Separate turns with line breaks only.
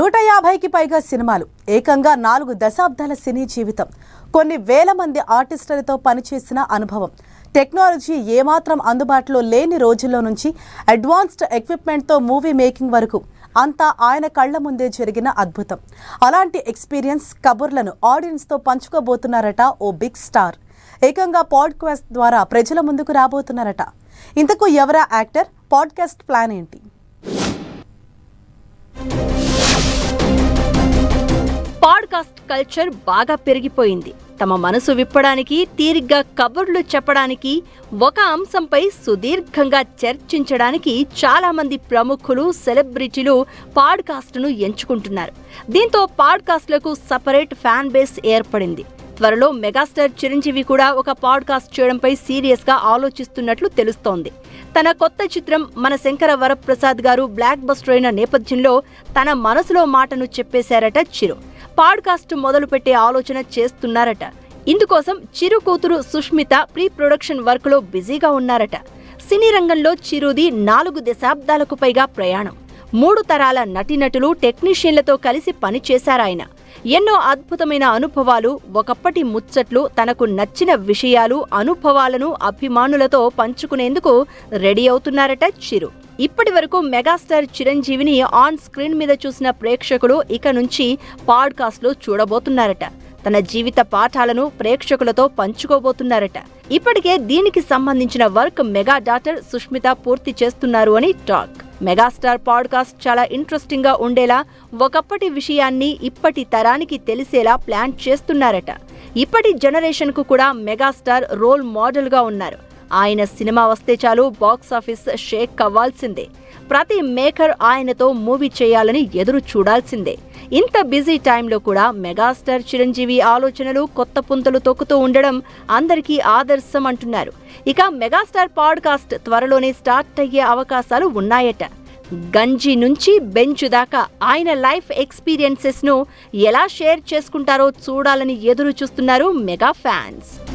నూట యాభైకి పైగా సినిమాలు ఏకంగా నాలుగు దశాబ్దాల సినీ జీవితం. కొన్ని వేల మంది ఆర్టిస్టులతో పనిచేసిన అనుభవం. టెక్నాలజీ ఏమాత్రం అందుబాటులో లేని రోజుల్లో నుంచి అడ్వాన్స్డ్ ఎక్విప్మెంట్తో మూవీ మేకింగ్ వరకు అంతా ఆయన కళ్ళ ముందే జరిగిన అద్భుతం. అలాంటి ఎక్స్పీరియన్స్ కబుర్లను ఆడియన్స్తో పంచుకోబోతున్నారట ఓ బిగ్ స్టార్. ఏకంగా పాడ్కాస్ట్ ద్వారా ప్రజల ముందుకు రాబోతున్నారట. ఇంతకు ఎవరా యాక్టర్? పాడ్కాస్ట్ ప్లాన్ ఏంటి?
పాడ్కాస్ట్ కల్చర్ బాగా పెరిగిపోయింది. తమ మనసు విప్పడానికి తీరిగ్గా కబుర్లు చెప్పడానికి ఒక అంశంపై సుదీర్ఘంగా చర్చించడానికి చాలామంది ప్రముఖులు సెలబ్రిటీలు పాడ్కాస్ట్ను ఎంచుకుంటున్నారు. దీంతో పాడ్కాస్ట్లకు సపరేట్ ఫ్యాన్ బేస్ ఏర్పడింది. త్వరలో మెగాస్టార్ చిరంజీవి కూడా ఒక పాడ్కాస్ట్ చేయడంపై సీరియస్గా ఆలోచిస్తున్నట్లు తెలుస్తోంది. తన కొత్త చిత్రం మన శంకర వరప్రసాద్ గారు బ్లాక్ బస్టర్ అయిన నేపథ్యంలో తన మనసులో మాటను చెప్పేశారట చిరు. పాడ్కాస్ట్ మొదలుపెట్టే ఆలోచన చేస్తున్నారట. ఇందుకోసం చిరు కూతురు సుష్మిత ప్రీ ప్రొడక్షన్ వర్క్లో బిజీగా ఉన్నారట. సినీ రంగంలో చిరుది నాలుగు దశాబ్దాలకు పైగా ప్రయాణం. మూడు తరాల నటీనటులు టెక్నీషియన్లతో కలిసి పనిచేశారాయన. ఎన్నో అద్భుతమైన అనుభవాలు ఒకప్పటి ముచ్చట్లు తనకు నచ్చిన విషయాలు అనుభవాలను అభిమానులతో పంచుకునేందుకు రెడీ అవుతున్నారట చిరు. ఇప్పటి వరకు మెగాస్టార్ చిరంజీవిని ఆన్ స్క్రీన్ మీద చూసిన ప్రేక్షకులు ఇక నుంచి పాడ్కాస్ట్లో చూడబోతున్నారట. తన జీవిత పాఠాలను ప్రేక్షకులతో పంచుకోబోతున్నారట. ఇప్పటికే దీనికి సంబంధించిన వర్క్ మెగా డాటర్ సుష్మిత పూర్తి చేస్తున్నారు అని టాక్. మెగాస్టార్ పాడ్కాస్ట్ చాలా ఇంట్రెస్టింగ్గా ఉండేలా ఒకప్పటి విషయాన్ని ఇప్పటి తరానికి తెలిసేలా ప్లాన్ చేస్తున్నారట. ఇప్పటి జనరేషన్కు కూడా మెగాస్టార్ రోల్ మోడల్గా ఉన్నారు. ఆయన సినిమా వస్తే చాలు బాక్స్ ఆఫీస్ షేక్ అవ్వాల్సిందే. ప్రతి మేకర్ ఆయనతో మూవీ చేయాలని ఎదురు చూడాల్సిందే. ఇంత బిజీ టైంలో కూడా మెగాస్టార్ చిరంజీవి ఆలోచనలు కొత్త పుంతలు తొక్కుతూ ఉండడం అందరికీ ఆదర్శం అంటున్నారు. ఇక మెగాస్టార్ పాడ్కాస్ట్ త్వరలోనే స్టార్ట్ అయ్యే అవకాశాలు ఉన్నాయట. గంజి నుంచి బెంచ్ దాకా ఆయన లైఫ్ ఎక్స్పీరియన్సెస్ను ఎలా షేర్ చేసుకుంటారో చూడాలని ఎదురు చూస్తున్నారు మెగా ఫ్యాన్స్.